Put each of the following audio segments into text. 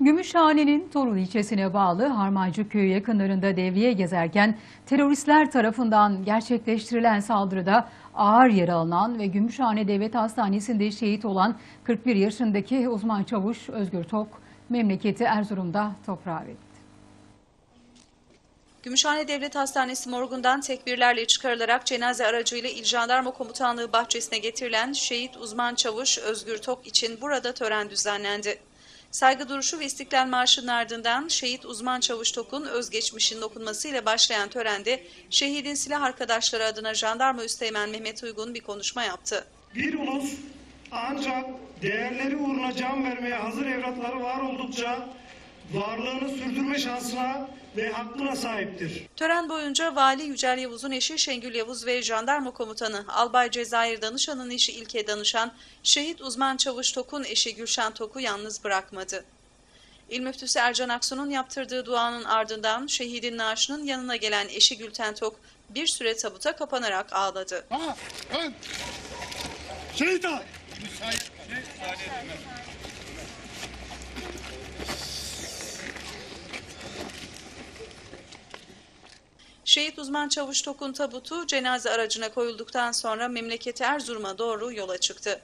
Gümüşhane'nin Torul ilçesine bağlı Harmancı köyü yakınlarında devriye gezerken teröristler tarafından gerçekleştirilen saldırıda ağır yara alınan ve Gümüşhane Devlet Hastanesi'nde şehit olan 41 yaşındaki uzman çavuş Özgür Tok memleketi Erzurum'da toprağa verildi. Gümüşhane Devlet Hastanesi morgundan tekbirlerle çıkarılarak cenaze aracıyla İl Jandarma Komutanlığı bahçesine getirilen şehit uzman çavuş Özgür Tok için burada tören düzenlendi. Saygı duruşu ve İstiklal Marşı'nın ardından şehit uzman çavuş Tok'un özgeçmişinin okunmasıyla başlayan törende şehidin silah arkadaşları adına Jandarma Üsteğmen Mehmet Uygun bir konuşma yaptı. Bir ulus ancak değerleri uğruna can vermeye hazır evlatları var oldukça varlığını sürdürme şansına ve hakkına sahiptir. Tören boyunca Vali Yücel Yavuz'un eşi Şengül Yavuz ve Jandarma Komutanı Albay Cezayir Danışan'ın eşi İlke Danışan, şehit uzman çavuş Tok'un eşi Gülşen Tok'u yalnız bırakmadı. İl Müftüsü Ercan Aksu'nun yaptırdığı duanın ardından şehidin naaşının yanına gelen eşi Gülten Tok bir süre tabuta kapanarak ağladı. Ha, ön. Şeytan. Şehit uzman çavuş Tok'un tabutu cenaze aracına koyulduktan sonra memleketi Erzurum'a doğru yola çıktı.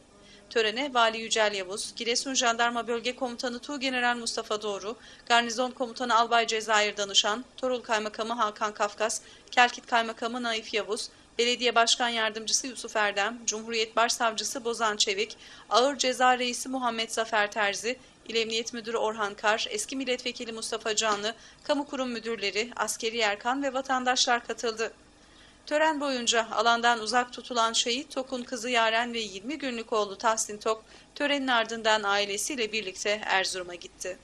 Törene Vali Yücel Yavuz, Giresun Jandarma Bölge Komutanı Tuğgeneral Mustafa Doğru, Garnizon Komutanı Albay Cezayir Danışan, Torul Kaymakamı Hakan Kafkas, Kelkit Kaymakamı Naif Yavuz, Belediye Başkan Yardımcısı Yusuf Erdem, Cumhuriyet Başsavcısı Bozan Çevik, Ağır Ceza Reisi Muhammed Zafer Terzi, İl Emniyet Müdürü Orhan Kar, eski milletvekili Mustafa Canlı, kamu kurum müdürleri, askeri erkan ve vatandaşlar katıldı. Tören boyunca alandan uzak tutulan şehit Tok'un kızı Yaren ve 20 günlük oğlu Tahsin Tok, törenin ardından ailesiyle birlikte Erzurum'a gitti.